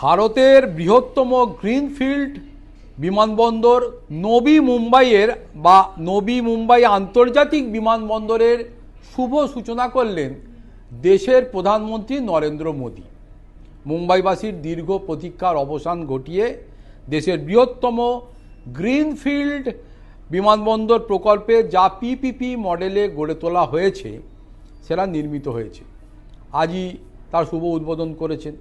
ভারতের বৃহত্তম গ্রিনফিল্ড বিমানবন্দর নবী মুম্বাইয়ের বা নবী মুম্বাই আন্তর্জাতিক বিমানবন্দরের শুভ সূচনা করলেন দেশের প্রধানমন্ত্রী নরেন্দ্র মোদী। মুম্বাইবাসীর দীর্ঘ প্রতীক্ষার অবসান ঘটিয়ে দেশের বৃহত্তম গ্রিনফিল্ড বিমানবন্দর প্রকল্পে যা পিপিপি মডেলে গড়ে তোলা হয়েছে, সেটা নির্মিত হয়েছে। আজই তার শুভ উদ্বোধন করেছেন।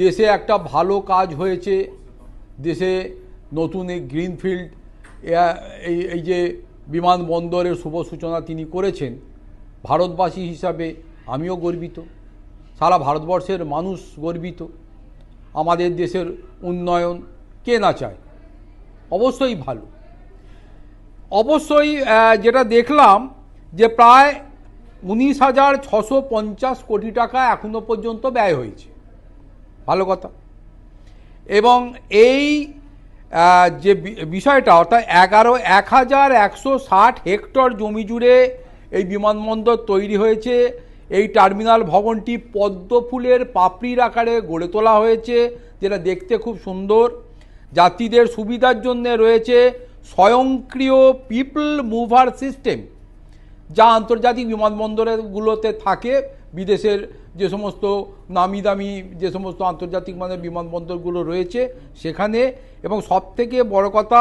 দেশে একটা ভালো কাজ হয়েছে, দেশে নতুন এই গ্রিনফিল্ড এই এই যে বিমানবন্দরের শুভ সূচনা তিনি করেছেন, ভারতবাসী হিসাবে আমিও গর্বিত। সারা ভারতবর্ষের মানুষ গর্বিত। আমাদের দেশের উন্নয়ন কে না চায়? অবশ্যই ভালো। অবশ্যই যেটা দেখলাম যে প্রায় উনিশ হাজার ছশো পঞ্চাশ কোটি টাকা এখনও পর্যন্ত ব্যয় হয়েছে। ভালো কথা। এবং এই যে বিষয়টা, অর্থাৎ এগারো, এক হাজার একশো ষাট হেক্টর জমি জুড়ে এই বিমানবন্দর তৈরি হয়েছে। এই টার্মিনাল ভবনটি পদ্ম ফুলের পাপড়ির আকারে গড়ে তোলা হয়েছে, যেটা দেখতে খুব সুন্দর। যাত্রীদের সুবিধার জন্য রয়েছে স্বয়ংক্রিয় পিপল মুভার সিস্টেম, যা আন্তর্জাতিক বিমানবন্দরগুলোতে থাকে, বিদেশের যে সমস্ত নামি দামি, যে সমস্ত আন্তর্জাতিক মানের বিমানবন্দরগুলো রয়েছে সেখানে, এবং সব থেকে বড় কথা,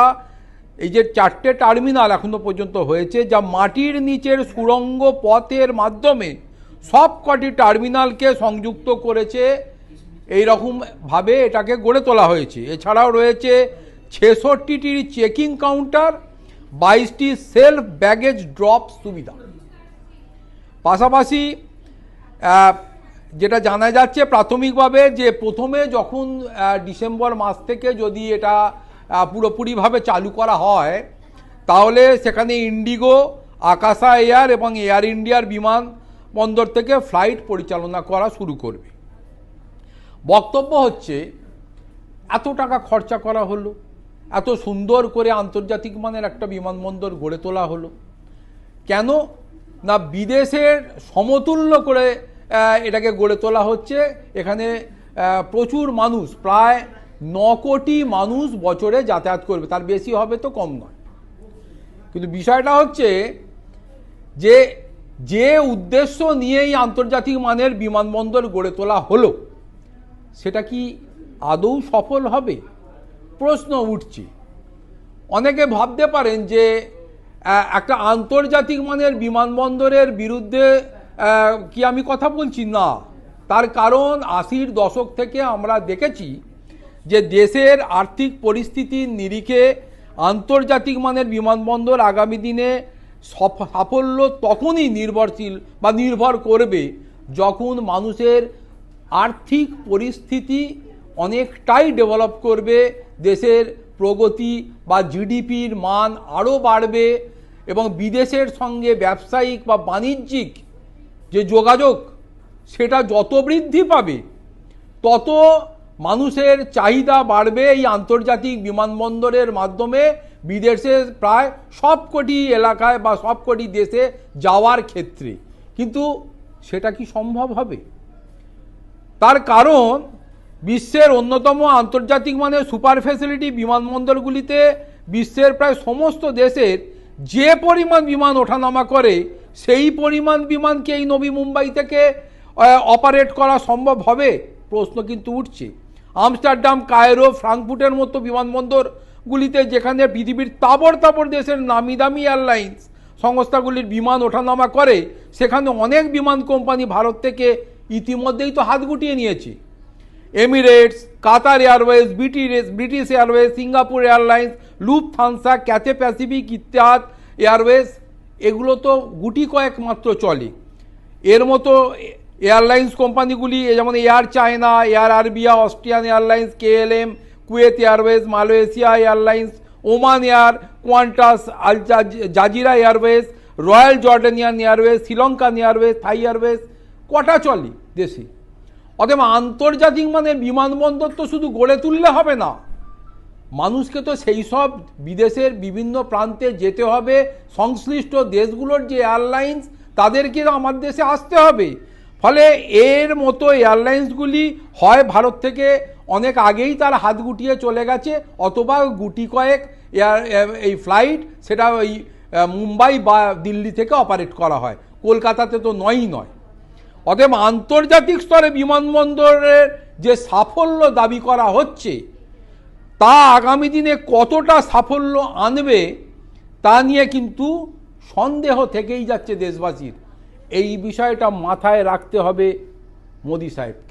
এই যে চারটে টার্মিনাল এখনও পর্যন্ত হয়েছে, যা মাটির নিচের সুড়ঙ্গ পথের মাধ্যমে সব কটি টার্মিনালকে সংযুক্ত করেছে এই রকমভাবে এটাকে গড়ে তোলা হয়েছে। এছাড়াও রয়েছে ছেষট্টিটির চেকিং কাউন্টার, বাইশটি সেলফ ব্যাগেজ ড্রপ সুবিধা। পাশাপাশি যেটা জানা যাচ্ছে প্রাথমিকভাবে যে প্রথমে যখন ডিসেম্বর মাস থেকে যদি এটা পুরোপুরিভাবে চালু করা হয়, তাহলে সেখানে ইন্ডিগো, আকাশা এয়ার এবং এয়ার ইন্ডিয়ার বিমান বন্দর থেকে ফ্লাইট পরিচালনা করা শুরু করবে। বক্তব্য হচ্ছে, এত টাকা খরচা করা হলো, এত সুন্দর করে আন্তর্জাতিক মানের একটা বিমানবন্দর গড়ে তোলা হলো। কেন? না বিদেশের সমতুল্য করে এটাকে গড়ে তোলা হচ্ছে। এখানে প্রচুর মানুষ, প্রায় ন কোটি মানুষ বছরে যাতায়াত করবে। তার বেশি হবে তো কম নয়। কিন্তু বিষয়টা হচ্ছে যে যে উদ্দেশ্য নিয়েই আন্তর্জাতিক মানের বিমানবন্দর গড়ে তোলা হলো, সেটা কি আদৌ সফল হবে? প্রশ্ন উঠছে। অনেকে ভাবতে পারেন যে একটা আন্তর্জাতিক মানের বিমানবন্দরের বিরুদ্ধে কি আমি কথা বলছি? না। তার কারণ আশির দশক থেকে আমরা দেখেছি যে দেশের আর্থিক পরিস্থিতির নিরিখে আন্তর্জাতিক মানের বিমানবন্দর আগামী দিনে সফ- সাফল্য তখনই নির্ভরশীল বা নির্ভর করবে যখন মানুষের আর্থিক পরিস্থিতি অনেকটাই ডেভেলপ করবে, দেশের প্রগতি বা জিডিপির মান আরও বাড়বে এবং বিদেশের সঙ্গে ব্যবসায়িক বা বাণিজ্যিক যে যোগাযোগ, সেটা যত বৃদ্ধি পাবে, তত মানুষের চাহিদা বাড়বে এই আন্তর্জাতিক বিমানবন্দরের মাধ্যমে বিদেশে প্রায় সব সবকটি এলাকায় বা সবকটি দেশে যাওয়ার ক্ষেত্রে। কিন্তু সেটা কি সম্ভব হবে? তার কারণ, বিশ্বের অন্যতম আন্তর্জাতিক মানে সুপার ফ্যাসিলিটি বিমানবন্দরগুলিতে বিশ্বের প্রায় সমস্ত দেশের যে পরিমাণ বিমান ওঠানামা করে সেই পরিমাণ বিমানকে এই নবী মুম্বাই থেকে অপারেট করা সম্ভব হবে? প্রশ্ন কিন্তু উঠছে। আমস্টারডাম, কায়রো, ফ্রাঙ্কফুটের মতো বিমানবন্দরগুলিতে যেখানে পৃথিবীর তাবড় তাবড় দেশের নামি দামি এয়ারলাইন্স সংস্থাগুলির বিমান ওঠানামা করে, সেখানে অনেক বিমান কোম্পানি ভারত থেকে ইতিমধ্যেই তো হাত গুটিয়ে নিয়েছে। Emirates, Qatar Airways, British British Airways, Singapore Airlines, Lufthansa, Cathay Pacific ইত্যাদ Airways এগুলো তো গুটি কয়েক মাত্র চলে। এর মতো এয়ারলাইন্স কোম্পানিগুলি যেমন Air China, Air Arabia, Austrian Airlines, KLM, Kuwait Airways, Malaysia Airlines, Oman Air, Qantas, Al Jazeera Airways, Royal Jordanian Airways, Sri Lankan Airways, Thai Airways, কটা চলে দেশে? অতএব আন্তর্জাতিক মানে বিমানবন্দর তো শুধু গড়ে তুললে হবে না। মানুষকে তো সেই সব বিদেশের বিভিন্ন প্রান্তে যেতে হবে। সংশ্লিষ্ট দেশগুলোর যে এয়ারলাইন্স, তাদেরকে আমার দেশে আসতে হবে। ফলে এর মতো এয়ারলাইন্সগুলি হয় ভারত থেকে অনেক আগেই তার হাত গুটিয়ে চলে গেছে। অথবা গুটি কয়েক এয়ার এই ফ্লাইট সেটা ওই মুম্বাই বা দিল্লি থেকে অপারেট করা হয়। কলকাতাতে তো নয়ই নয়। অতএব আন্তর্জাতিক স্তরে বিমানবন্দরের যে সাফল্য দাবি করা হচ্ছে তা আগামী দিনে কতটা সাফল্য আনবে তা নিয়ে কিন্তু সন্দেহ থেকেই যাচ্ছে দেশবাসীর। এই বিষয়টা মাথায় রাখতে হবে মোদি সাহেবকে।